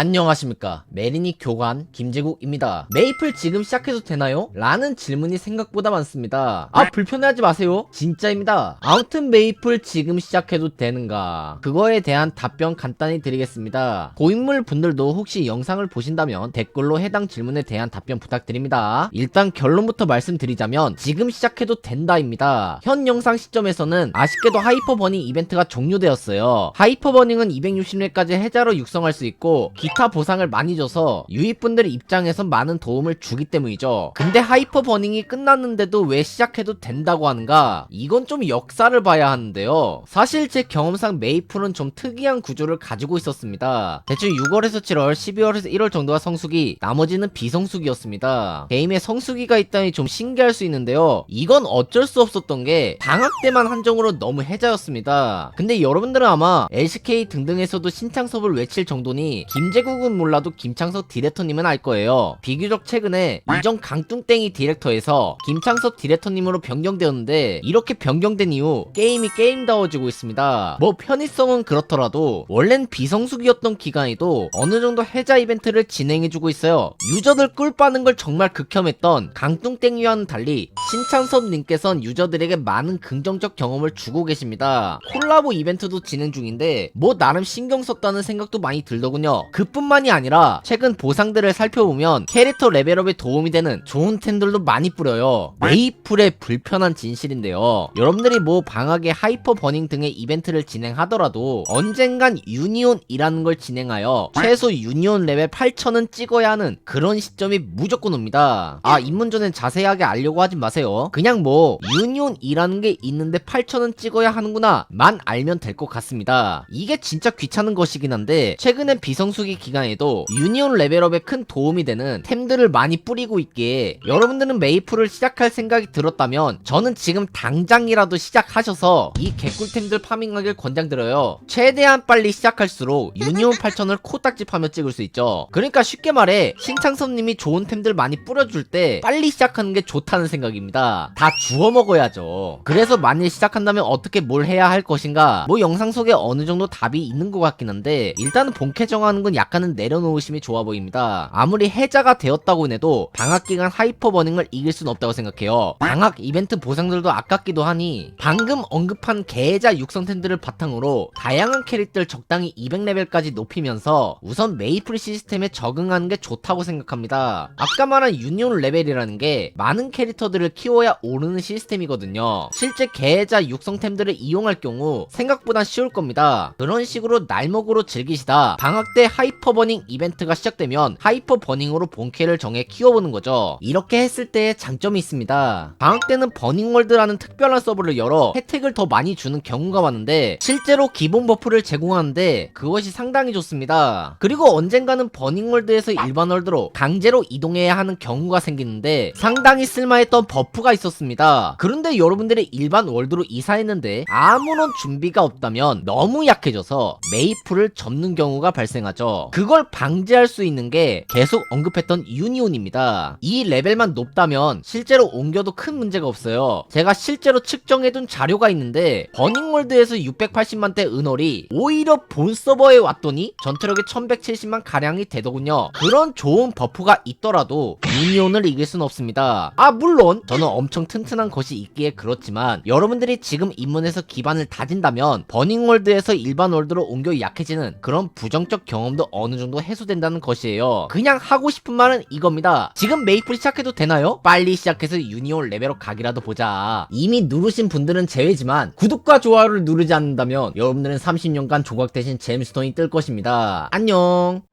안녕하십니까. 메리니 교관 김재국입니다. 메이플 지금 시작해도 되나요? 라는 질문이 생각보다 많습니다. 아 불편해하지 마세요. 진짜입니다. 아무튼 메이플 지금 시작해도 되는가? 그거에 대한 답변 간단히 드리겠습니다. 고인물 분들도 혹시 영상을 보신다면 댓글로 해당 질문에 대한 답변 부탁드립니다. 일단 결론부터 말씀드리자면 지금 시작해도 된다입니다. 현 영상 시점에서는 아쉽게도 하이퍼 버닝 이벤트가 종료되었어요. 하이퍼 버닝은 260렙까지 해자로 육성할 수 있고 기타 보상을 많이 줘서 유입분들 입장에선 많은 도움을 주기 때문이죠. 근데 하이퍼 버닝이 끝났는데도 왜 시작해도 된다고 하는가? 이건 좀 역사를 봐야 하는데요. 사실 제 경험상 메이플은 좀 특이한 구조를 가지고 있었습니다. 대충 6월에서 7월, 12월에서 1월 정도가 성수기, 나머지는 비성수기였습니다. 게임에 성수기가 있다니 좀 신기할 수 있는데요. 이건 어쩔 수 없었던 게 방학 때만 한정으로 너무 해자였습니다. 근데 여러분들은 아마 LCK 등등에서도 신창섭을 외칠 정도니 김재 국은 몰라도 김창섭 디렉터님은 알 거예요. 비교적 최근에 이전 강뚱땡이 디렉터에서 김창섭 디렉터님으로 변경되었는데 이렇게 변경된 이후 게임이 게임다워지고 있습니다. 뭐 편의성은 그렇더라도 원래는 비성수기였던 기간에도 어느 정도 해자 이벤트를 진행해주고 있어요. 유저들 꿀 빠는 걸 정말 극혐했던 강뚱땡이와는 달리 신창섭님께선 유저들에게 많은 긍정적 경험을 주고 계십니다. 콜라보 이벤트도 진행 중인데 뭐 나름 신경 썼다는 생각도 많이 들더군요. 그뿐만이 아니라 최근 보상들을 살펴보면 캐릭터 레벨업에 도움이 되는 좋은 템들도 많이 뿌려요. 메이플의 불편한 진실인데요. 여러분들이 뭐 방학에 하이퍼 버닝 등의 이벤트를 진행하더라도 언젠간 유니온이라는 걸 진행하여 최소 유니온 레벨 8000은 찍어야 하는 그런 시점이 무조건 옵니다. 아 입문전엔 자세하게 알려고 하진 마세요. 그냥 뭐 유니온이라는 게 있는데 8000은 찍어야 하는구나 만 알면 될 것 같습니다. 이게 진짜 귀찮은 것이긴 한데 최근에 비성수기 기간에도 유니온 레벨업에 큰 도움이 되는 템들을 많이 뿌리고 있기에 여러분들은 메이플을 시작할 생각이 들었다면 저는 지금 당장이라도 시작하셔서 이 개꿀템들 파밍하길 권장드려요. 최대한 빨리 시작할수록 유니온 8000을 코딱지 파며 찍을 수 있죠. 그러니까 쉽게 말해 신창섭님이 좋은 템들 많이 뿌려줄 때 빨리 시작하는 게 좋다는 생각입니다. 다 주워 먹어야죠. 그래서 만일 시작한다면 어떻게 뭘 해야 할 것인가? 뭐 영상 속에 어느 정도 답이 있는 것 같긴 한데 일단은 본캐 정하는 건 약간은 내려놓으심이 좋아 보입니다. 아무리 해자가 되었다고 해도 방학 기간 하이퍼 버닝을 이길 순 없다고 생각해요. 방학 이벤트 보상들도 아깝기도 하니 방금 언급한 개자 육성템들을 바탕으로 다양한 캐릭터를 적당히 200레벨까지 높이면서 우선 메이플 시스템에 적응하는 게 좋다고 생각합니다. 아까 말한 유니온 레벨이라는 게 많은 캐릭터들을 키워야 오르는 시스템이거든요. 실제 개자 육성템들을 이용할 경우 생각보다 쉬울 겁니다. 그런 식으로 날먹으로 즐기시다 방학 때 하이 퍼 버닝 이벤트가 시작되면 하이퍼 버닝으로 본캐를 정해 키워보는 거죠. 이렇게 했을 때의 장점이 있습니다. 방학 때는 버닝월드라는 특별한 서버를 열어 혜택을 더 많이 주는 경우가 많은데 실제로 기본 버프를 제공하는데 그것이 상당히 좋습니다. 그리고 언젠가는 버닝월드에서 일반 월드로 강제로 이동해야 하는 경우가 생기는데 상당히 쓸만했던 버프가 있었습니다. 그런데 여러분들이 일반 월드로 이사했는데 아무런 준비가 없다면 너무 약해져서 메이플을 접는 경우가 발생하죠. 그걸 방지할 수 있는 게 계속 언급했던 유니온입니다. 이 레벨만 높다면 실제로 옮겨도 큰 문제가 없어요. 제가 실제로 측정해둔 자료가 있는데 버닝월드에서 680만대 은월이 오히려 본 서버에 왔더니 전투력이 1170만 가량이 되더군요. 그런 좋은 버프가 있더라도 유니온을 이길 순 없습니다. 아 물론 저는 엄청 튼튼한 것이 있기에 그렇지만 여러분들이 지금 입문해서 기반을 다진다면 버닝월드에서 일반 월드로 옮겨 약해지는 그런 부정적 경험도 어느 정도 해소된다는 것이에요. 그냥 하고 싶은 말은 이겁니다. 지금 메이플 시작해도 되나요? 빨리 시작해서 유니온 레벨업 각이라도 보자. 이미 누르신 분들은 제외지만 구독과 좋아요를 누르지 않는다면 여러분들은 30년간 조각 대신 잼스톤이 뜰 것입니다. 안녕.